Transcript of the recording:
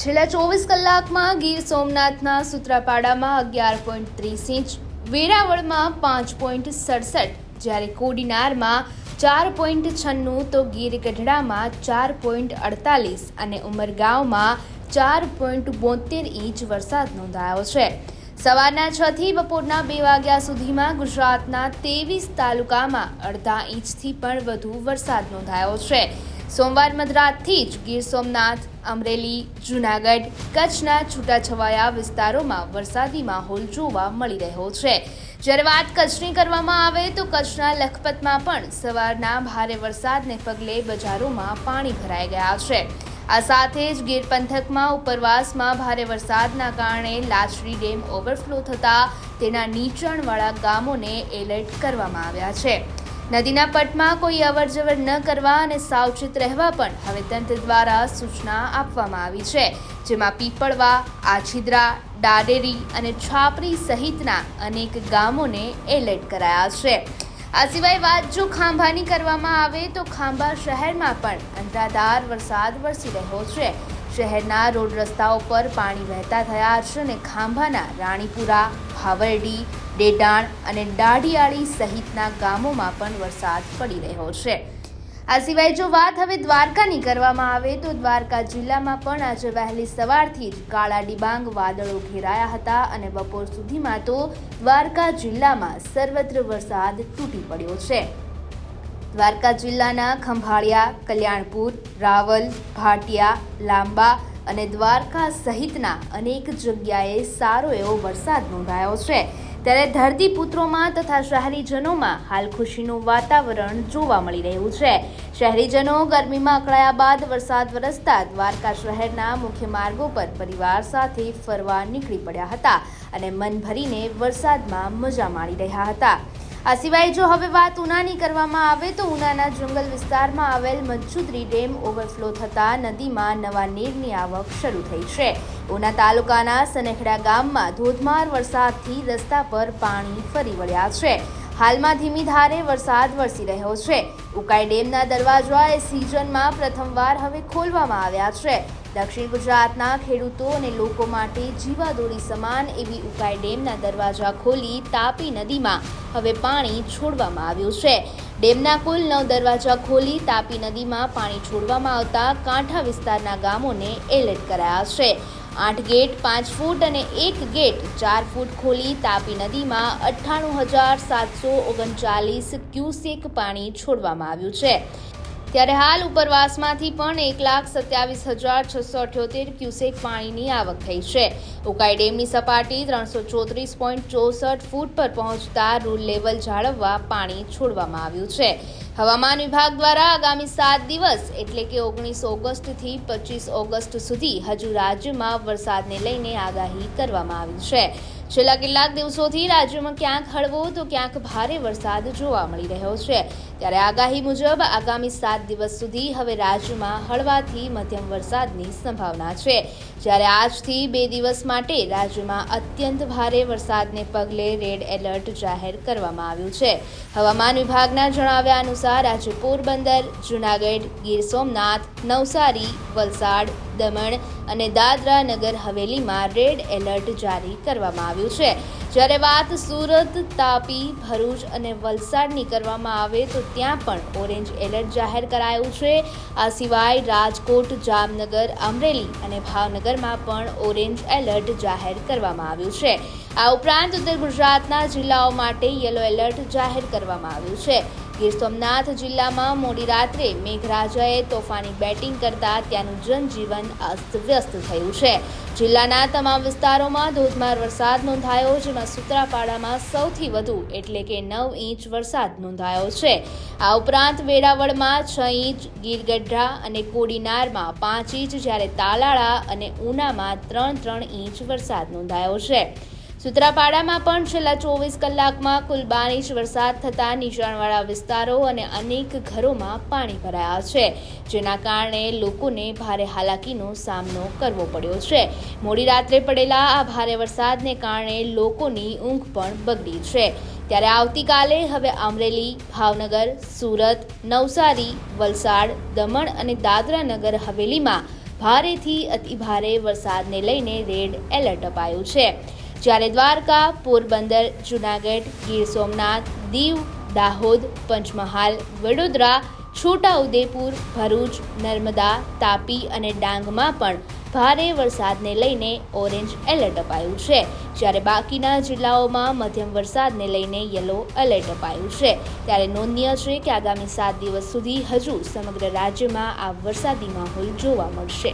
છેલ્લા ચોવીસ કલાકમાં ગીર સોમનાથના સુત્રાપાડામાં અગિયાર પોઈન્ટ ત્રીસ ઇંચ, વેરાવળમાં પાંચ પોઈન્ટ સડસઠ, જ્યારે કોડીનારમાં ચાર પોઈન્ટ છન્નું, તો ગીર ગઢડામાં ચાર પોઈન્ટ અડતાલીસ અને ઉમરગાંવમાં ચાર પોઈન્ટ બોતેર ઇંચ વરસાદ નોંધાયો છે. સવારના છ થી બપોરના બે વાગ્યા સુધીમાં ગુજરાતના ત્રેવીસ તાલુકામાં અડધા ઇંચથી પણ વધુ વરસાદ નોંધાયો છે. સોમવાર મધરાતથી જ ગીર સોમનાથ, અમરેલી, જૂનાગઢ, કચ્છના છૂટાછવાયા વિસ્તારોમાં વરસાદી માહોલ જોવા મળી રહ્યો છે. જ્યારે વાત કચ્છની કરવામાં આવે તો કચ્છના લખપતમાં પણ સવારના ભારે વરસાદને પગલે બજારોમાં પાણી ભરાઈ ગયા છે. આ સાથે જ ગીર પંથકમાં ઉપરવાસમાં ભારે વરસાદના કારણે લાચરી ડેમ ઓવરફ્લો થતાં તેના નીચાણવાળા ગામોને એલર્ટ કરવામાં આવ્યા છે. નદીના પટમાં કોઈ અવરજવર ન કરવા અને સાવચેત રહેવા પણ હવે તંત્ર દ્વારા સૂચના આપવામાં આવી છે, જેમાં પીપળવા, આછિદ્રા, ડાડેરી અને છાપરી સહિતના અનેક ગામોને એલર્ટ કરાયા છે. આ સિવાય વાત જો ખાંભાની કરવામાં આવે તો ખાંભા શહેરમાં પણ અંધાધાર વરસાદ વરસી રહ્યો છે. શહેરના રોડ રસ્તાઓ પર પાણી વહેતા થયા છે અને ખાંભાના રાણીપુરા ભાવરડી ડેડાણ અને દાઢિયાળી સહિતના ગામોમાં પણ વરસાદ પડી રહ્યો છે. આ સિવાય જો વાત હવે દ્વારકાની કરવામાં આવે તો દ્વારકા જિલ્લામાં પણ આજે વહેલી સવારથી જ કાળા ડિબાંગ વાદળો ઘેરાયા હતા અને બપોર સુધીમાં તો દ્વારકા જિલ્લામાં સર્વત્ર વરસાદ તૂટી પડ્યો છે. દ્વારકા જિલ્લાના ખંભાળિયા, કલ્યાણપુર, રાવલ, ભાટિયા, લાંબા અને દ્વારકા સહિતના અનેક જગ્યાએ સારો એવો વરસાદ નોંધાયો છે. ત્યારે ધરતીપુત્રોમાં તથા શહેરીજનોમાં હાલ ખુશીનું વાતાવરણ જોવા મળી રહ્યું છે. શહેરીજનો ગરમીમાં અકળાયા બાદ વરસાદ વરસતા દ્વારકા શહેરના મુખ્ય માર્ગો પર પરિવાર સાથે ફરવા નીકળી પડ્યા હતા અને મન ભરીને વરસાદમાં મજા માણી રહ્યા હતા. આ સિવાય જો હવે વાત ઉનાની કરવામાં આવે તો ઉનાના જંગલ વિસ્તારમાં આવેલ મજુદરી ડેમ ઓવરફ્લો થતા નદીમાં નવા નીરની આવક શરૂ થઈ છે. ઉના તાલુકાના સનેખડા ગામમાં ધોધમાર વરસાદથી રસ્તા પર પાણી ફરી વળ્યા છે. હાલમાં ધીમી ધારે વરસાદ વરસી રહ્યો છે. ઉકાઈ ડેમના દરવાજા એ સિઝનમાં પ્રથમવાર હવે ખોલવામાં આવ્યા છે. દક્ષિણ ગુજરાતના ખેડૂતો અને લોકો માટે જીવાદોરી સમાન એવી ઉકાઈ ડેમના દરવાજા ખોલી તાપી નદીમાં હવે પાણી છોડવામાં આવ્યું છે. ડેમના કુલ નવ દરવાજા ખોલી તાપી નદીમાં પાણી છોડવામાં આવતા કાંઠા વિસ્તારના ગામોને એલર્ટ કરાયા છે. આઠ ગેટ, પાંચ ફૂટ અને એક ગેટ ચાર ફૂટ ખોલી તાપી નદીમાં અઠ્ઠાણું હજાર સાતસો ઓગણચાલીસ ક્યુસેક પાણી છોડવામાં આવ્યું છે. ત્યારે હાલ ઉપરવાસમાંથી પણ એક લાખ સત્યાવીસ હજાર છસો અઠ્યોતેર ક્યુસેક પાણીની આવક થઈ છે. ઉકાઈ ડેમની સપાટી ત્રણસો ચોત્રીસ પોઈન્ટ ચોસઠ ફૂટ પર પહોંચતા રૂલ લેવલ જાળવવા પાણી છોડવામાં આવ્યું છે. હવામાન વિભાગ દ્વારા આગામી સાત દિવસ, એટલે કે ઓગણીસ ઓગસ્ટથી પચીસ ઓગસ્ટ સુધી, હજુ રાજ્યમાં વરસાદને લઈને આગાહી કરવામાં આવી છે. છેલ્લા કેટલાક દિવસોથી રાજ્યમાં ક્યાંક હળવો તો ક્યાંક ભારે વરસાદ જોવા મળી રહ્યો છે. ત્યારે આગાહી મુજબ આગામી સાત દિવસ સુધી હવે રાજ્યમાં હળવાથી મધ્યમ વરસાદની સંભાવના છે. જ્યારે આજથી બે દિવસ માટે રાજ્યમાં અત્યંત ભારે વરસાદને પગલે રેડ એલર્ટ જાહેર કરવામાં આવ્યું છે. હવામાન વિભાગના જણાવ્યા અનુસાર આજે પોરબંદર, જૂનાગઢ, ગીર સોમનાથ, નવસારી, વલસાડ, દમણ અને દાદરા નગર હવેલીમાં રેડ એલર્ટ જારી કરવામાં આવ્યું છે. જ્યારે વાત સુરત, તાપી, ભરૂચ અને વલસાડની કરવામાં આવે તો ત્યાં પણ ઓરેન્જ એલર્ટ જાહેર કરાયું છે. આ સિવાય રાજકોટ, જામનગર, અમરેલી અને ભાવનગરમાં પણ ઓરેન્જ એલર્ટ જાહેર કરવામાં આવ્યું છે. આ ઉપરાંત ઉત્તર ગુજરાતના જિલ્લાઓ માટે યલો એલર્ટ જાહેર કરવામાં આવ્યું છે. ગીર સોમનાથ જિલ્લામાં મોડી રાત્રે મેઘરાજાએ તોફાની બેટિંગ કરતા ત્યાંનું જનજીવન અસ્તવ્યસ્ત થયું છે. જિલ્લાના તમામ વિસ્તારોમાં ધોધમાર વરસાદ નોંધાયો, જેમાં સુત્રાપાડામાં સૌથી વધુ એટલે કે નવ ઇંચ વરસાદ નોંધાયો છે. આ ઉપરાંત વેરાવળમાં છ ઇંચ, ગીરગઢડા અને કોડીનારમાં પાંચ ઇંચ, જ્યારે તાલાળા અને ઉનામાં ત્રણ ત્રણ ઇંચ વરસાદ નોંધાયો છે. સૂત્રાપાડામાં પણ છેલ્લા ચોવીસ કલાકમાં કુલ બાર ઇંચ વરસાદ થતાં નીચાણવાળા વિસ્તારો અને અનેક ઘરોમાં પાણી ભરાયા છે, જેના કારણે લોકોને ભારે હાલાકીનો સામનો કરવો પડ્યો છે. મોડી રાત્રે પડેલા આ ભારે વરસાદને કારણે લોકોની ઊંઘ પણ બગડી છે. ત્યારે આવતીકાલે હવે અમરેલી, ભાવનગર, સુરત, નવસારી, વલસાડ, દમણ અને દાદરા નગર હવેલીમાં ભારેથી અતિભારે વરસાદને લઈને રેડ એલર્ટ અપાયું છે. જ્યારે દ્વારકા, પોરબંદર, જૂનાગઢ, ગીર સોમનાથ, દીવ, દાહોદ, પંચમહાલ, વડોદરા છોટાઉદેપુર ભરૂચ, નર્મદા, તાપી અને ડાંગમાં પણ ભારે વરસાદને લઈને ઓરેન્જ એલર્ટ અપાયું છે. જ્યારે બાકીના જિલ્લાઓમાં મધ્યમ વરસાદને લઈને યલો એલર્ટ અપાયું છે. ત્યારે નોંધનીય છે કે આગામી સાત દિવસ સુધી હજુ સમગ્ર રાજ્યમાં આ વરસાદી માહોલ જોવા મળશે.